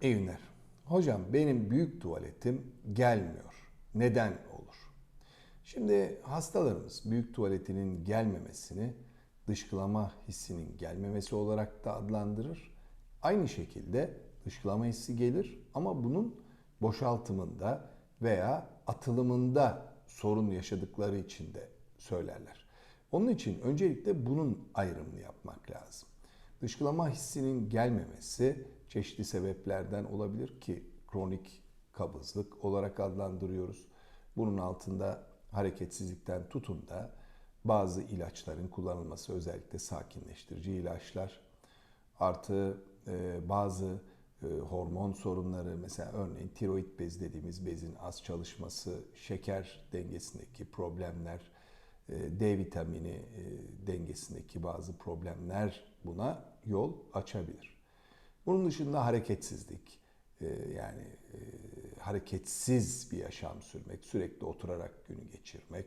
İyi. Hocam benim büyük tuvaletim gelmiyor. Neden olur? Şimdi hastalarımız büyük tuvaletinin gelmemesini dışkılama hissinin gelmemesi olarak da adlandırır. Aynı şekilde dışkılama hissi gelir ama bunun boşaltımında veya atılımında sorun yaşadıkları için de söylerler. Onun için öncelikle bunun ayrımını yapmak lazım. Dışkılama hissinin gelmemesi çeşitli sebeplerden olabilir ki kronik kabızlık olarak adlandırıyoruz. Bunun altında hareketsizlikten tutun da bazı ilaçların kullanılması özellikle sakinleştirici ilaçlar artı e, bazı e, hormon sorunları mesela örneğin tiroid bez dediğimiz bezin az çalışması, şeker dengesindeki problemler, D vitamini e, dengesindeki bazı problemler buna yol açabilir. Bunun dışında hareketsizlik, e, yani e, hareketsiz bir yaşam sürmek, sürekli oturarak günü geçirmek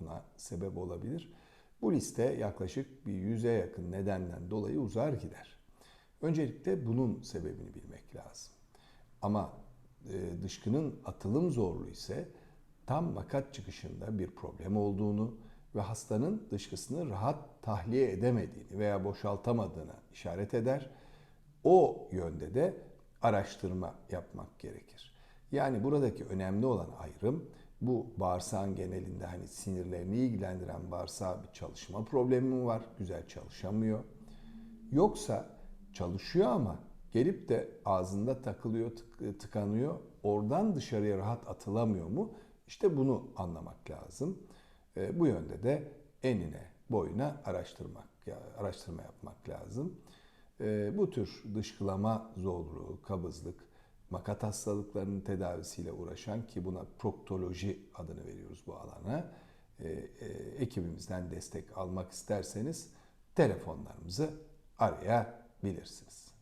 buna sebep olabilir. Bu liste yaklaşık bir yüze yakın nedenden dolayı uzar gider. Öncelikle bunun sebebini bilmek lazım. Ama e, dışkının atılım zorluğu ise tam makat çıkışında bir problem olduğunu ve hastanın dışkısını rahat tahliye edemediğini veya boşaltamadığını işaret eder. O yönde de araştırma yapmak gerekir. Yani buradaki önemli olan ayrım bu bağırsağın genelinde hani sinirlerini ilgilendiren bağırsağa bir çalışma problemi mi var? Güzel çalışamıyor. Yoksa çalışıyor ama gelip de ağzında takılıyor, tıkanıyor. Oradan dışarıya rahat atılamıyor mu? İşte bunu anlamak lazım. E, bu yönde de enine, boyuna araştırmak, araştırma yapmak lazım. E, bu tür dışkılama zorluğu, kabızlık, makat hastalıklarının tedavisiyle uğraşan ki buna proktoloji adını veriyoruz bu alana. E, ekibimizden destek almak isterseniz telefonlarımızı arayabilirsiniz.